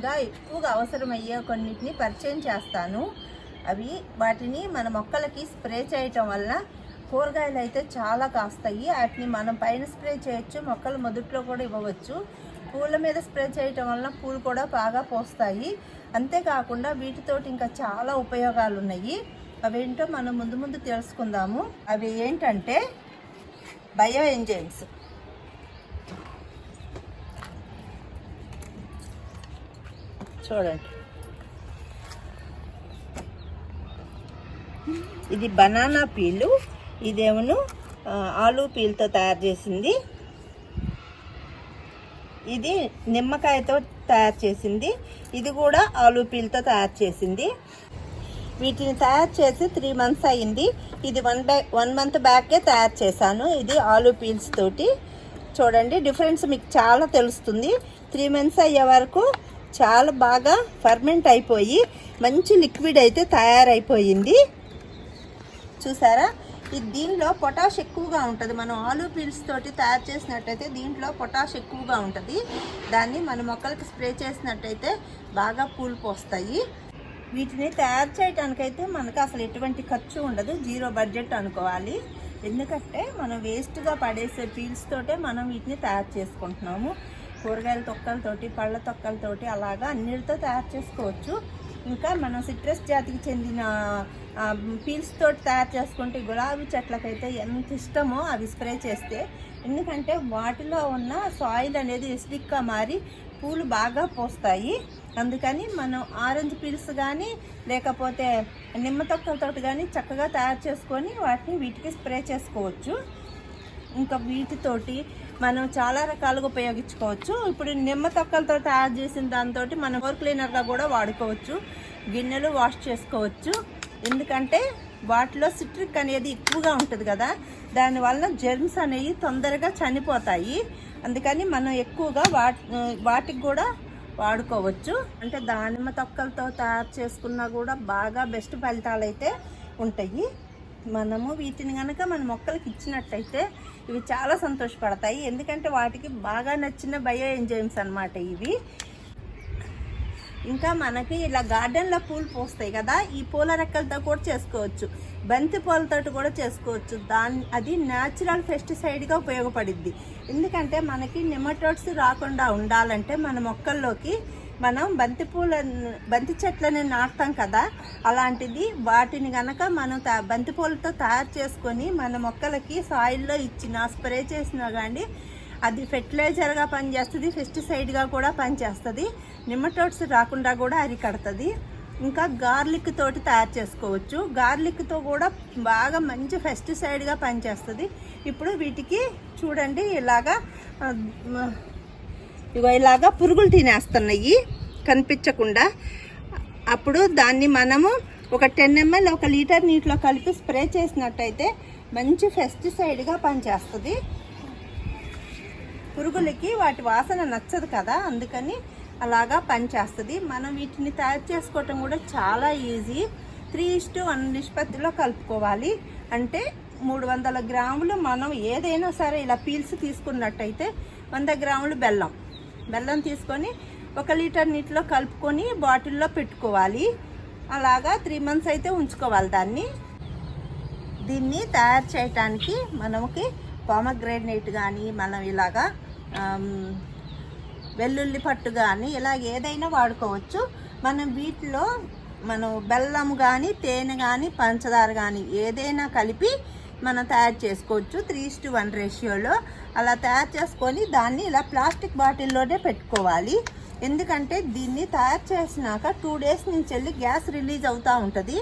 ముఖ్యంగా ఎక్కువగా అవసరమయ్యే కొన్నిటిని పరిచయం చేస్తాను. అవి వాటిని మన మొక్కలకి స్ప్రే చేయటం వల్ల కూరగాయలు అయితే చాలా కాస్తాయి. వాటిని మనం పైన స్ప్రే చేయొచ్చు మొక్కలు మొదట్లో కూడా ఇవ్వవచ్చు. పూల మీద స్ప్రే చేయటం వల్ల పూలు కూడా బాగా పోస్తాయి. అంతేకాకుండా వీటితోటి ఇంకా చాలా ఉపయోగాలు ఉన్నాయి అవేంటో మనం ముందు ముందు తెలుసుకుందాము. అవి ఏంటంటే బయో ఎంజైమ్స్ చూడండి. ఇది బనానా పీలు. ఇదేమో ఆలు పీల్తో తయారు చేసింది. ఇది నిమ్మకాయతో తయారు చేసింది. ఇది కూడా ఆలు పీల్తో తయారు చేసింది. వీటిని తయారు చేసి త్రీ మంత్స్ అయింది ఇది వన్ బ్యాగ్ వన్ మంత్ బ్యాకే తయారు చేశాను. ఇది ఆలు పీల్స్ తోటి. చూడండి డిఫరెన్స్ మీకు చాలా తెలుస్తుంది. త్రీ మంత్స్ అయ్యే వరకు చాలా బాగా ఫర్మెంట్ అయిపోయి మంచి లిక్విడ్ అయితే తయారైపోయింది. చూసారా? ఇది దీనిలో పొటాష్ ఎక్కువగా ఉంటుంది. మనం ఆలు పీల్స్ తోటి తయారు చేసినట్టయితే దీంట్లో పొటాష్ ఎక్కువగా ఉంటుంది. దాన్ని మన మొక్కలకి స్ప్రే చేసినట్టయితే బాగా పూలు పోస్తాయి. వీటిని తయారు చేయడానికైతే మనకు అసలు ఎటువంటి ఖర్చు ఉండదు. జీరో బడ్జెట్ అనుకోవాలి. ఎందుకంటే మనం వేస్ట్గా పడేసే పీల్స్ తోటే మనం వీటిని తయారు చేసుకుంటున్నాము. కూరగాయల తొక్కలతోటి పళ్ళ తొక్కలతోటి అలాగా అన్నిటితో తయారు చేసుకోవచ్చు. ఇంకా మనం సిట్రస్ జాతికి చెందిన పీల్స్ తోటి తయారు చేసుకుంటే గులాబీ చెట్లకైతే ఎంత ఇష్టమో అవి స్ప్రే చేస్తే. ఎందుకంటే వాటిలో ఉన్న సాయిల్ అనేది ఎసిడిక్గా మారి పూలు బాగా పోస్తాయి. అందుకని మనం ఆరెంజ్ పీల్స్ కానీ లేకపోతే నిమ్మ తొక్కలతోటి కానీ చక్కగా తయారు చేసుకొని వాటిని వీటికి స్ప్రే చేసుకోవచ్చు. ఇంకా వీటితోటి మనం చాలా రకాలుగా ఉపయోగించుకోవచ్చు. ఇప్పుడు నిమ్మ తొక్కలతో తయారు చేసిన దాంతో మనం ఫ్లోర్ క్లీనర్గా కూడా వాడుకోవచ్చు. గిన్నెలు వాష్ చేసుకోవచ్చు. ఎందుకంటే వాటిలో సిట్రిక్ అనేది ఎక్కువగా ఉంటుంది కదా. దానివల్ల జెర్మ్స్ అనేవి తొందరగా చనిపోతాయి. అందుకని మనం ఎక్కువగా వాటికి కూడా వాడుకోవచ్చు. అంటే దానిమ్మ తొక్కలతో తయారు చేసుకున్నా కూడా బాగా బెస్ట్ ఫలితాలు అయితే ఉంటాయి. మనము వీటిని కనుక మన మొక్కలకి ఇచ్చినట్టయితే ఇవి చాలా సంతోషపడతాయి. ఎందుకంటే వాటికి బాగా నచ్చిన బయో ఎంజైమ్స్ అన్నమాట ఇవి. ఇంకా మనకి ఇలా గార్డెన్లో పూలు పూస్తాయి కదా ఈ పూల రెక్కలతో కూడా చేసుకోవచ్చు. బంతి పూలతో కూడా చేసుకోవచ్చు. దాని అది న్యాచురల్ పెస్టిసైడ్గా ఉపయోగపడిద్ది. ఎందుకంటే మనకి నిమటోడ్స్ రాకుండా ఉండాలంటే మన మొక్కల్లోకి మనం బంతి పూల బంతి చెట్లని నాటుతాం కదా అలాంటిది వాటిని గనక మనం తా- బంతి పూలతో తయారు చేసుకొని మన మొక్కలకి సాయిల్లో ఇచ్చిన స్ప్రే చేసినా కానీ అది ఫెర్టిలైజర్గా పనిచేస్తుంది పెస్టిసైడ్గా కూడా పనిచేస్తుంది నిమ్మటోడ్స్ రాకుండా కూడా అరికడుతుంది. ఇంకా గార్లిక్ తోటి తయారు చేసుకోవచ్చు. గార్లిక్తో కూడా బాగా మంచి పెస్టిసైడ్గా పనిచేస్తుంది. ఇప్పుడు వీటికి చూడండి ఇలాగా ఇగో ఇలాగా పురుగులు తినేస్తున్నాయి. కనిపించకుండా. అప్పుడు దాన్ని మనము ఒక టెన్ ఎంఎల్ ఒక లీటర్ నీటిలో కలిపి స్ప్రే చేసినట్టయితే మంచి పెస్టిసైడ్గా పనిచేస్తుంది. పురుగులకి వాటి వాసన నచ్చదు కదా అందుకని అలాగా పనిచేస్తుంది. మనం వీటిని తయారు చేసుకోవటం కూడా చాలా ఈజీ. త్రీ ఇస్టు వన్ నిష్పత్తిలో కలుపుకోవాలి. అంటే మూడు వందల గ్రాములు మనం ఏదైనా సరే ఇలా పీల్స్ తీసుకున్నట్టయితే వంద గ్రాములు బెల్లం. బెల్లం తీసుకొని ఒక లీటర్ నీటిలో కలుపుకొని బాటిల్లో పెట్టుకోవాలి. అలాగా త్రీ మంత్స్ అయితే ఉంచుకోవాలి దాన్ని. దీన్ని తయారు చేయటానికి మనకి పామగ్రేనేట్ కానీ మనం ఇలాగా వెల్లుల్లి పట్టు కానీ ఇలా ఏదైనా వాడుకోవచ్చు. మనం వీటిలో మనం బెల్లం కానీ తేనె కానీ పంచదార కానీ ఏదైనా కలిపి మనం తయారు చేసుకోవచ్చు. త్రీ టు వన్ రేషియోలో అలా తయారు చేసుకొని దాన్ని ఇలా ప్లాస్టిక్ బాటిల్లోనే పెట్టుకోవాలి. ఎందుకంటే దీన్ని తయారు చేసినాక టూ డేస్ నుంచి వెళ్ళి గ్యాస్ రిలీజ్ అవుతూ ఉంటుంది.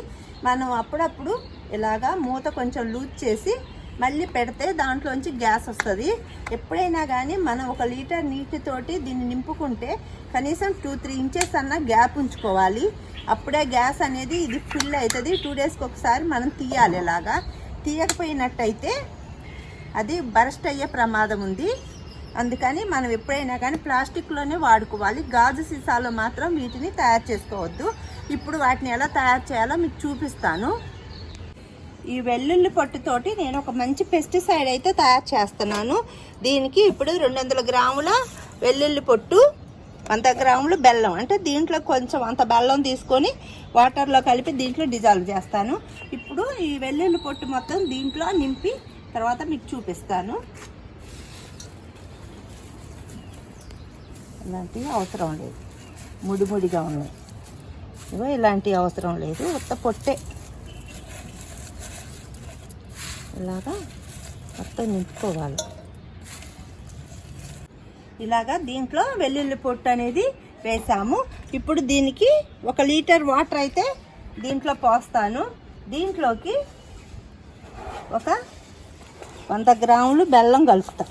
మనం అప్పుడప్పుడు ఇలాగా మూత కొంచెం లూజ్ చేసి మళ్ళీ పెడితే దాంట్లోంచి గ్యాస్ వస్తుంది. ఎప్పుడైనా కానీ మనం ఒక లీటర్ నీటితోటి దీన్ని నింపుకుంటే కనీసం టూ త్రీ ఇంచెస్ అన్న గ్యాప్ ఉంచుకోవాలి. అప్పుడే గ్యాస్ అనేది ఇది ఫిల్ అవుతుంది. టూ డేస్కి ఒకసారి మనం తీయాలి ఇలాగా. తీయకపోయినట్టయితే అది బరస్ట్ అయ్యే ప్రమాదం ఉంది. అందుకని మనం ఎప్పుడైనా కానీ ప్లాస్టిక్లోనే వాడుకోవాలి. గాజు సీసాలో మాత్రం వీటిని తయారు చేసుకోవద్దు. ఇప్పుడు వాటిని ఎలా తయారు చేయాలో మీకు చూపిస్తాను. ఈ వెల్లుల్లి పొట్టుతోటి నేను ఒక మంచి పెస్టిసైడ్ అయితే తయారు చేస్తున్నాను. దీనికి ఇప్పుడు రెండు వందల గ్రాముల వెల్లుల్లి పొట్టు వంద గ్రాములు బెల్లం. అంటే దీంట్లో కొంచెం అంత బెల్లం తీసుకొని వాటర్లో కలిపి దీంట్లో డిజాల్వ్ చేస్తాను. ఇప్పుడు ఈ వెల్లుల్లి పొట్టు మొత్తం దీంట్లో నింపి తర్వాత మీకు చూపిస్తాను. ఇలాంటివి అవసరం లేదు. ముడి ముడిగా ఉన్నాయి. ఇవో ఇలాంటి అవసరం లేదు. ఉత్త పొట్టే. ఇలాగా మొత్తం నింపుకోవాలి. ఇలాగా దీంట్లో వెల్లుల్లి పొట్టు అనేది వేసాము. ఇప్పుడు దీనికి ఒక లీటర్ వాటర్ అయితే దీంట్లో పోస్తాను. దీంట్లోకి ఒక వంద గ్రాములు బెల్లం కలుపుతా.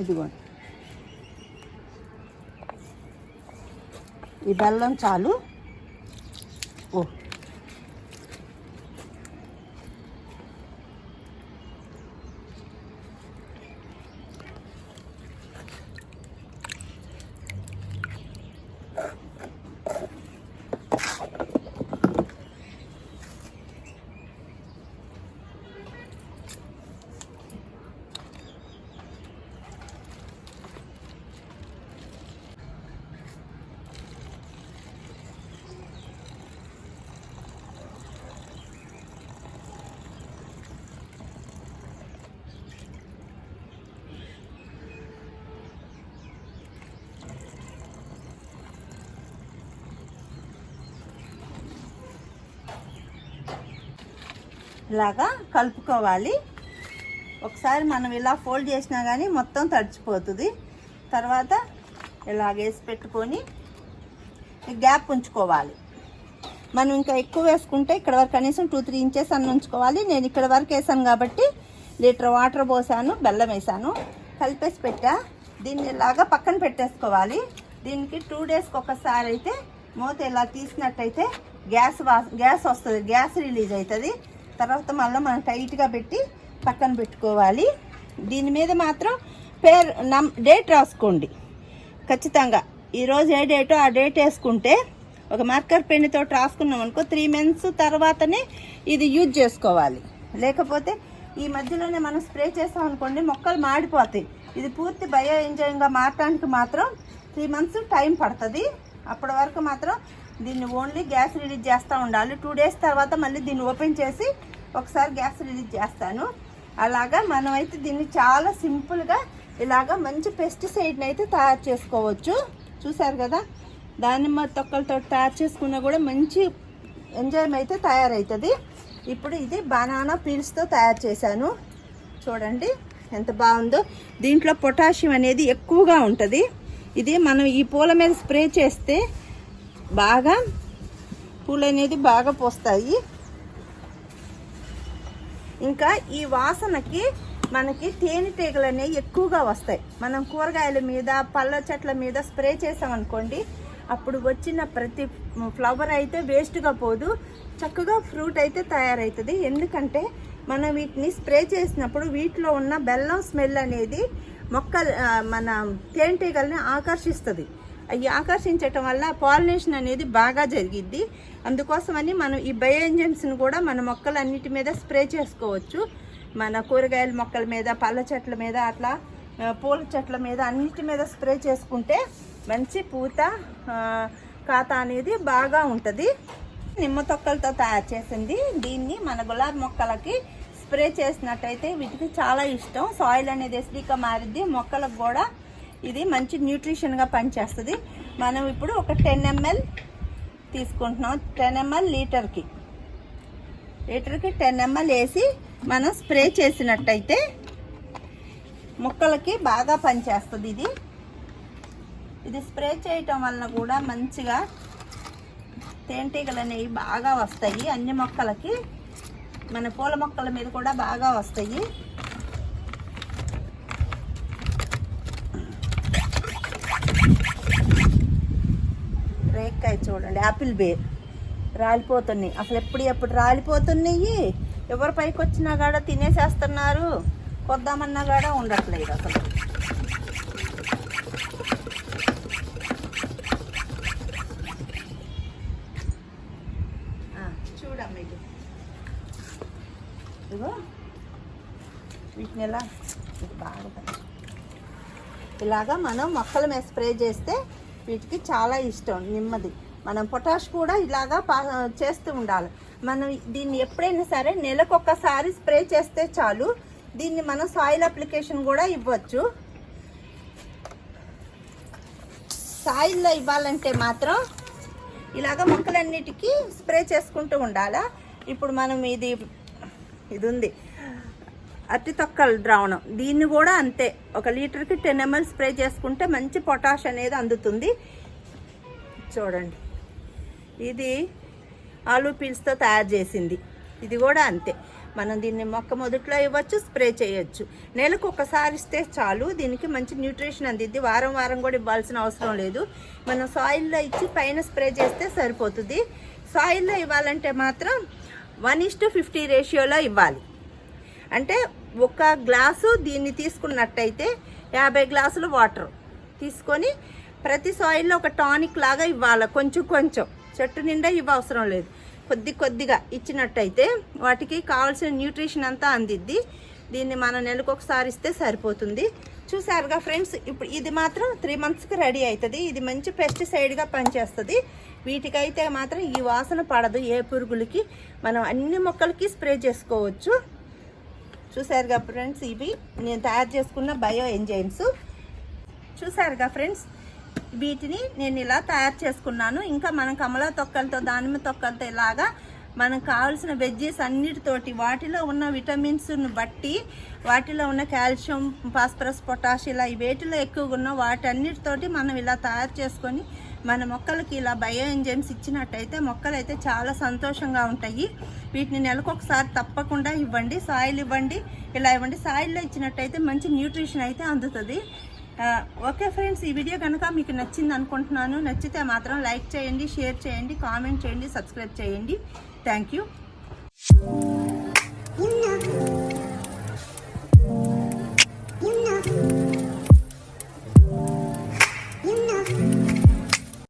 ఇదిగోండి. ఈ బెల్లం చాలు. ఇలాగా కలుపుకోవాలి. ఒకసారి మనం ఇలా ఫోల్డ్ చేసినా కానీ మొత్తం తడిచిపోతుంది. తర్వాత ఇలా వేసి పెట్టుకొని గ్యాప్ ఉంచుకోవాలి. మనం ఇంకా ఎక్కువ వేసుకుంటే ఇక్కడ వరకు కనీసం టూ త్రీ ఇంచెస్ అన్న ఉంచుకోవాలి. నేను ఇక్కడ వరకు వేసాను కాబట్టి లీటర్ వాటర్ పోసాను బెల్లం వేసాను. కలిపేసి పెట్టా. దీన్ని ఇలాగా పక్కన పెట్టేసుకోవాలి. దీనికి టూ డేస్కి ఒకసారి అయితే మూత ఇలా తీసినట్టయితే గ్యాస్ వా గ్యాస్ వస్తుంది. గ్యాస్ రిలీజ్ అవుతుంది. తర్వాత మళ్ళీ మనం టైట్గా పెట్టి పక్కన పెట్టుకోవాలి. దీని మీద మాత్రం పేరు నమ్ డేట్ రాసుకోండి. ఖచ్చితంగా. ఈరోజు ఏ డేటో ఆ డేట్ వేసుకుంటే ఒక మార్కర్ పెన్నుతో రాసుకున్నాం అనుకో త్రీ మంత్స్ తర్వాతనే ఇది యూజ్ చేసుకోవాలి. లేకపోతే ఈ మధ్యలోనే మనం స్ప్రే చేసాం అనుకోండి మొక్కలు మాడిపోతాయి. ఇది పూర్తి బయో ఎంజాయింగ్గా మారటానికి మాత్రం త్రీ మంత్స్ టైం పడుతుంది. అప్పటి వరకు మాత్రం దీన్ని ఓన్లీ గ్యాస్ రిలీజ్ చేస్తూ ఉండాలి. టూ డేస్ తర్వాత మళ్ళీ దీన్ని ఓపెన్ చేసి ఒకసారి గ్యాస్ రిలీజ్ చేస్తాను. అలాగా మనమైతే దీన్ని చాలా సింపుల్గా ఇలాగా మంచి పెస్టిసైడ్ని అయితే తయారు చేసుకోవచ్చు. చూసారు కదా? దానిమ్మ తొక్కలతో తయారు చేసుకున్నా కూడా మంచి ఎంజాయ్ అయితే తయారవుతుంది ఇప్పుడు ఇది బనానా పీల్స్తో తయారు చేశాను. చూడండి ఎంత బాగుందో. దీంట్లో పొటాషియం అనేది ఎక్కువగా ఉంటుంది. ఇది మనం ఈ పూల మీద స్ప్రే చేస్తే బాగా పూలు అనేది బాగా పోస్తాయి. ఇంకా ఈ వాసనకి మనకి తేనెటీగలు అనేవి ఎక్కువగా వస్తాయి. మనం కూరగాయల మీద పళ్ళ చెట్ల మీద స్ప్రే చేసామనుకోండి అప్పుడు వచ్చిన ప్రతి ఫ్లవర్ అయితే వేస్ట్గా పోదు. చక్కగా ఫ్రూట్ అయితే తయారవుతుంది ఎందుకంటే మనం వీటిని స్ప్రే చేసినప్పుడు వీటిలో ఉన్న బెల్లం స్మెల్ అనేది మొక్క మన తేనెటీగల్ని ఆకర్షిస్తుంది. అవి ఆకర్షించటం వల్ల పాలినేషన్ అనేది బాగా జరిగిద్ది. అందుకోసమని మనం ఈ బయో ఎంజైమ్స్ని కూడా మన మొక్కలన్నిటి మీద స్ప్రే చేసుకోవచ్చు. మన కూరగాయల మొక్కల మీద పళ్ళ చెట్ల మీద అట్లా పూల చెట్ల మీద అన్నిటి మీద స్ప్రే చేసుకుంటే మంచి పూత కాత అనేది బాగా ఉంటుంది. నిమ్మ తొక్కలతో తయారు చేసింది. దీన్ని మన గులాబీ మొక్కలకి స్ప్రే చేసినట్టయితే వీటికి చాలా ఇష్టం. సాయిల్ అనేది ఎస్డీగా మారిద్ది. మొక్కలకు కూడా ఇది మంచి న్యూట్రిషన్గా పనిచేస్తుంది. మనం ఇప్పుడు ఒక టెన్ ఎంఎల్ తీసుకుంటున్నాం. టెన్ ఎంఎల్ లీటర్కి లీటర్కి టెన్ ఎంఎల్ వేసి మనం స్ప్రే చేసినట్టయితే మొక్కలకి బాగా పనిచేస్తుంది ఇది. ఇది స్ప్రే చేయటం వలన కూడా మంచిగా తేనెటీగలు అనేవి బాగా వస్తాయి. అన్ని మొక్కలకి మన పూల మొక్కల మీద కూడా బాగా వస్తాయి. వంకాయ చూడండి యాపిల్ బేర్ రాలిపోతున్నాయి. అసలు ఎప్పుడు ఎప్పుడు రాలిపోతున్నాయి? ఎవరు పైకి వచ్చినా కాడ తినేసేస్తున్నారు. కొద్దామన్నా కూడా ఉండట్లేదు అసలు. వీటిని ఎలా? బాగుంటుంది ఇలాగా మనం మొక్కల మీద స్ప్రే చేస్తే వీటికి చాలా ఇష్టం నిమ్మది. మనం పొటాష్ కూడా ఇలాగా పా చేస్తూ ఉండాలి. మనం దీన్ని ఎప్పుడైనా సరే నెలకొకసారి స్ప్రే చేస్తే చాలు. దీన్ని మనం సాయిల్ అప్లికేషన్ కూడా ఇవ్వచ్చు. సాయిల్లో ఇవ్వాలంటే మాత్రం ఇలాగ మొక్కలన్నిటికీ స్ప్రే చేసుకుంటూ ఉండాలా. ఇప్పుడు మనం ఇది ఇది ఉంది. అతి తొక్కల ద్రావణం. దీన్ని కూడా అంతే. ఒక లీటర్కి టెన్ ఎంఎల్ స్ప్రే చేసుకుంటే మంచి పొటాష్ అనేది అందుతుంది. చూడండి. ఇది ఆలు పీల్స్తో తయారు చేసింది. ఇది కూడా అంతే. మనం దీన్ని మొక్క మొదట్లో ఇవ్వచ్చు స్ప్రే చేయొచ్చు. నెలకు ఒకసారి ఇస్తే చాలు. దీనికి మంచి న్యూట్రిషన్ అందిద్ది. వారం వారం కూడా ఇవ్వాల్సిన అవసరం లేదు. మనం సాయిల్లో ఇచ్చి పైన స్ప్రే చేస్తే సరిపోతుంది. సాయిల్లో ఇవ్వాలంటే మాత్రం వన్ ఇస్ టు ఫిఫ్టీ రేషియోలో ఇవ్వాలి. అంటే ఒక గ్లాసు దీన్ని తీసుకున్నట్టయితే యాభై గ్లాసులు వాటర్ తీసుకొని ప్రతి సాయిల్లో ఒక టానిక్ లాగా ఇవ్వాలి కొంచెం కొంచెం. చెట్టు నిండా ఇవ్వ అవసరం లేదు. కొద్ది కొద్దిగా ఇచ్చినట్టయితే వాటికి కావాల్సిన న్యూట్రిషన్ అంతా అందిద్ది. దీన్ని మనం నెలకు ఒకసారి ఇస్తే సరిపోతుంది. చూసారుగా ఫ్రెండ్స్ ఇప్పుడు ఇది మాత్రం త్రీ మంత్స్కి రెడీ అవుతుంది ఇది మంచి పెస్టిసైడ్గా పనిచేస్తుంది. వీటికైతే మాత్రం ఈ వాసన పడదు ఏ పురుగులకి. మనం అన్ని మొక్కలకి స్ప్రే చేసుకోవచ్చు. చూసారుగా ఫ్రెండ్స్ ఇవి నేను తయారు చేసుకున్న బయో ఎంజైమ్స్. చూసారుగా ఫ్రెండ్స్ వీటిని నేను ఇలా తయారు చేసుకున్నాను. ఇంకా మనం కమలా తొక్కలతో దానిమ్మ తొక్కలతో ఇలాగా మనకు కావాల్సిన వెజ్జెస్ అన్నిటితోటి వాటిలో ఉన్న విటమిన్స్ను బట్టి వాటిలో ఉన్న కాల్షియం ఫాస్ఫరస్ పొటాష్ ఇలా ఈ వేటిలో ఎక్కువగా ఉన్న వాటన్నిటితోటి మనం ఇలా తయారు చేసుకొని మన మొక్కలకి ఇలా బయో ఎంజైమ్స్ ఇచ్చినట్టయితే మొక్కలు అయితే చాలా సంతోషంగా ఉంటాయి. వీటిని నెలకు ఒకసారి తప్పకుండా ఇవ్వండి సాయిల్ ఇవ్వండి ఇలా ఇవ్వండి. సాయిల్లో ఇచ్చినట్టయితే మంచి న్యూట్రిషన్ అయితే అందుతుంది. ఓకే ఫ్రెండ్స్ ఈ వీడియో కనుక మీకు నచ్చింది అనుకుంటున్నాను. నచ్చితే మాత్రం లైక్ చేయండి షేర్ చేయండి కామెంట్ చేయండి సబ్స్క్రైబ్ చేయండి. Thank you. You.